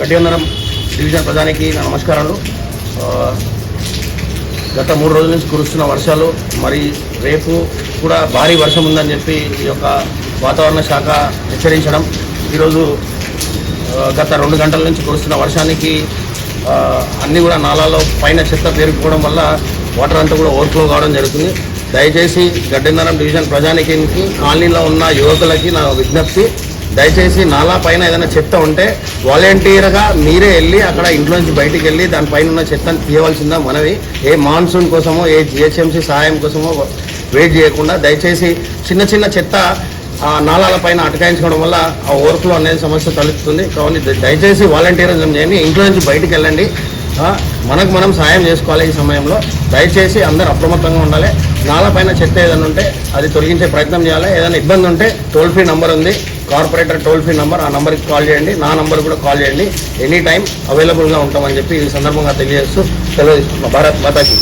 గడ్డివందనం division ప్రధానికి నా నమస్కారాలు. గత మూడు రోజుల నుంచి కురుస్తున్న వర్షాలు మరి రేపు కూడా భారీ వర్షం ఉందని చెప్పి ఈ యొక్క వాతావరణ శాఖ హెచ్చరించడం. ఈరోజు గత రెండు గంటల నుంచి కురుస్తున్న వర్షానికి అన్నీ కూడా నాలాలో పైన చెత్త పేరుకుపోవడం వల్ల వాటర్ అంతా కూడా ఓవర్ఫ్లో కావడం జరుగుతుంది. దయచేసి గడ్డిందరం డివిజన్ ప్రజానికి కాలనీలో ఉన్న యువకులకి నా విజ్ఞప్తి. దయచేసి నాలా పైన ఏదైనా చెత్త ఉంటే వాలంటీర్గా మీరే వెళ్ళి అక్కడ ఇంట్లో నుంచి బయటికి వెళ్ళి దానిపైన ఉన్న చెత్తను తీయవలసిందా మనవి? ఏ మాన్సూన్ కోసమో ఏ జిహెచ్ఎంసీ సహాయం కోసమో వెయిట్ చేయకుండా దయచేసి చిన్న చిన్న చెత్త ఆ నాలాల పైన అటకాయించుకోవడం వల్ల ఆ ఓవర్ఫ్లో అనేది సమస్య తలెత్తుతుంది. కావున దయచేసి వాలంటీరిజం చేయండి. ఇంట్లో నుంచి బయటికి వెళ్ళండి. మనకు మనం సాయం చేసుకోవాలి ఈ సమయంలో. దయచేసి అందరూ అప్రమత్తంగా ఉండాలి. నాలా పైన చెత్త ఏదైనా ఉంటే అది తొలగించే ప్రయత్నం చేయాలి. ఏదైనా ఇబ్బంది ఉంటే టోల్ ఫ్రీ నంబర్ ఉంది. కార్పొరేటర్ టోల్ ఫ్రీ నంబర్ ఆ నంబర్కి కాల్ చేయండి. నా నంబర్ కూడా కాల్ చేయండి. ఎనీ టైం అవైలబుల్గా ఉంటామని చెప్పి ఈ సందర్భంగా తెలియజేస్తూ సెలవు భారత్ మాతాకి.